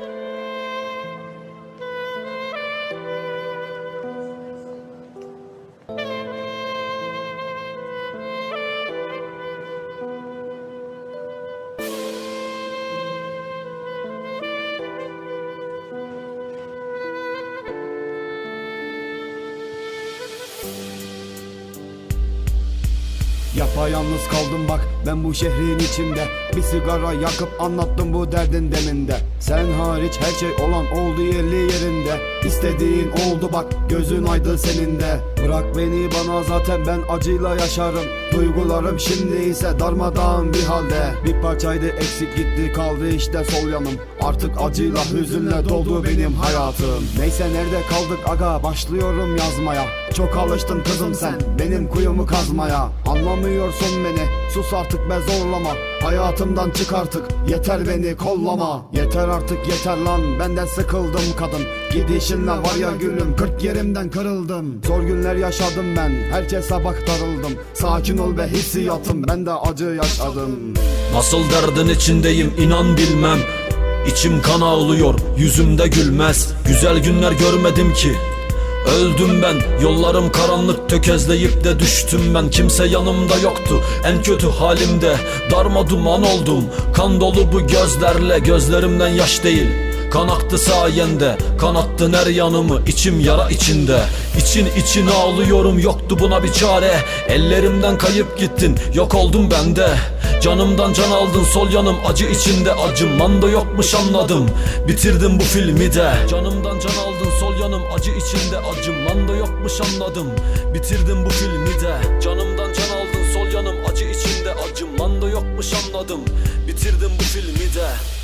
you Yapayalnız kaldım bak ben bu şehrin içinde. Bir sigara yakıp anlattım bu derdin deminde. Sen hariç her şey olan oldu yerli yerinde. İstediğin oldu bak gözün aydın senin de Bırak beni bana zaten ben acıyla yaşarım. Duygularım şimdi ise darmadağın bir halde. Bir parçaydı eksik gitti kaldı işte sol yanım. Artık acıyla hüzünle doldu benim hayatım. Neyse nerede kaldık aga? Başlıyorum yazmaya. Çok alıştın kızım sen benim kuyumu kazmaya. Anlamıyorsun beni sus artık be zorlama. Hayatımdan çık artık yeter beni kollama. Yeter artık yeter lan benden sıkıldım kadın. Gidişinle var ya gülüm 40 yerimden kırıldım. Zor günler yaşadım ben. Herkese bak darıldım Sakin ol be hissiyatım. Ben de acı yaşadım. Nasıl derdin içindeyim inan bilmem. İçim kan ağlıyor yüzümde gülmez. Güzel günler görmedim ki. Öldüm ben yollarım karanlık tökezleyip de düştüm ben. Kimse yanımda yoktu en kötü halimde. Darma duman oldum kan dolu bu gözlerle. Gözlerimden yaş değil Kan aktı sayende Kanattın her yanımı içim yara içinde. İçin için ağlıyorum yoktu buna bir çare. Ellerimden kayıp gittin yok oldum ben de Canımdan can aldın sol yanım acı içinde. Acıman da yokmuş anladım. Bitirdim bu filmi de. Canımdan can aldın sol yanım acı içinde. Acıman da yokmuş anladım. Bitirdim bu filmi de. Canımdan can aldın sol yanım acı içinde. Acıman da yokmuş anladım. Bitirdim bu filmi de